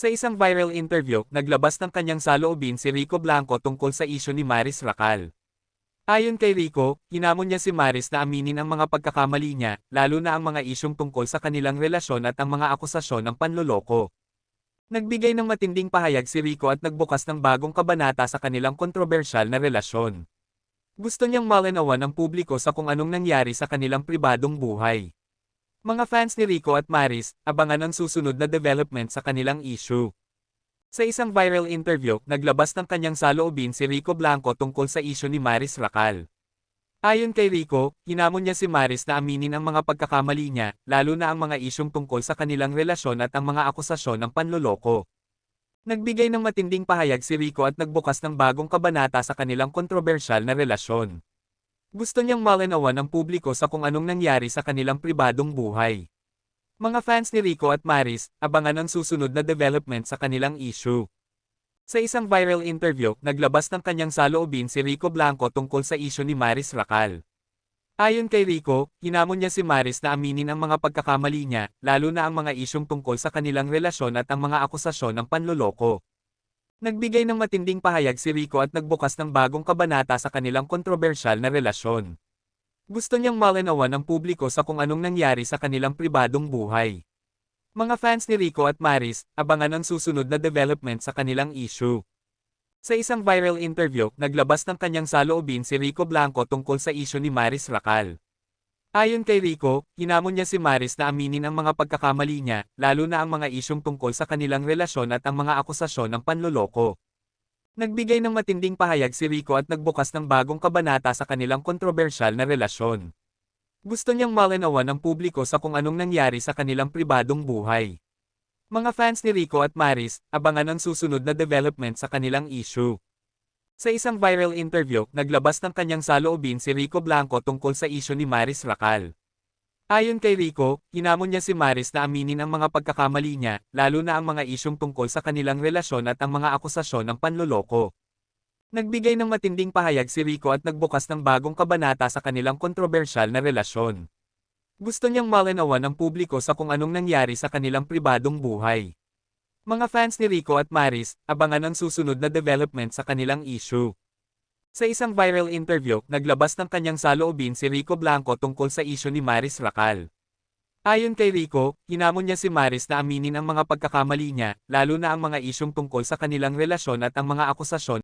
Sa isang viral interview, naglabas ng kanyang saloobin si Rico Blanco tungkol sa isyu ni Maris Racal. Ayon kay Rico, hinamon niya si Maris na aminin ang mga pagkakamali niya, lalo na ang mga isyong tungkol sa kanilang relasyon at ang mga akusasyon ng panloloko. Nagbigay ng matinding pahayag si Rico at nagbukas ng bagong kabanata sa kanilang kontrobersyal na relasyon. Gusto niyang malinawan ng publiko sa kung anong nangyari sa kanilang pribadong buhay. Mga fans ni Rico at Maris, abangan ang susunod na development sa kanilang issue. Sa isang viral interview, naglabas ng kanyang saloobin si Rico Blanco tungkol sa issue ni Maris Racal. Ayon kay Rico, hinamon niya si Maris na aminin ang mga pagkakamali niya, lalo na ang mga isyong tungkol sa kanilang relasyon at ang mga akusasyon ng panloloko. Nagbigay ng matinding pahayag si Rico at nagbukas ng bagong kabanata sa kanilang kontrobersyal na relasyon. Gusto niyang malinawan ng publiko sa kung anong nangyari sa kanilang pribadong buhay. Mga fans ni Rico at Maris, abangan ang susunod na development sa kanilang issue. Sa isang viral interview, naglabas ng kanyang saloobin si Rico Blanco tungkol sa issue ni Maris Racal. Ayon kay Rico, hinamon niya si Maris na aminin ang mga pagkakamali niya, lalo na ang mga isyong tungkol sa kanilang relasyon at ang mga akusasyon ng panloloko. Nagbigay ng matinding pahayag si Rico at nagbukas ng bagong kabanata sa kanilang kontrobersyal na relasyon. Gusto niyang malinawan ng publiko sa kung anong nangyari sa kanilang pribadong buhay. Mga fans ni Rico at Maris, abangan ang susunod na development sa kanilang issue. Sa isang viral interview, naglabas ng kanyang saloobin si Rico Blanco tungkol sa issue ni Maris Racal. Ayon kay Rico, hinamon niya si Maris na aminin ang mga pagkakamali niya, lalo na ang mga isyong tungkol sa kanilang relasyon at ang mga akusasyon ng panloloko. Nagbigay ng matinding pahayag si Rico at nagbukas ng bagong kabanata sa kanilang kontrobersyal na relasyon. Gusto niyang malinawan ng publiko sa kung anong nangyari sa kanilang pribadong buhay. Mga fans ni Rico at Maris, abangan ang susunod na development sa kanilang issue. Sa isang viral interview, naglabas ng kanyang saloobin si Rico Blanco tungkol sa issue ni Maris Racal. Ayon kay Rico, hinamon niya si Maris na aminin ang mga pagkakamali niya, lalo na ang mga isyong tungkol sa kanilang relasyon at ang mga akusasyon ng panloloko. Nagbigay ng matinding pahayag si Rico at nagbukas ng bagong kabanata sa kanilang kontrobersyal na relasyon. Gusto niyang malinawan ng publiko sa kung anong nangyari sa kanilang pribadong buhay. Mga fans ni Rico at Maris, abangan ang susunod na development sa kanilang issue. Sa isang viral interview, naglabas ng kanyang saloobin si Rico Blanco tungkol sa issue ni Maris Racal. Ayon kay Rico, hinamon niya si Maris na aminin ang mga pagkakamali niya, lalo na ang mga isyong tungkol sa kanilang relasyon at ang mga akusasyon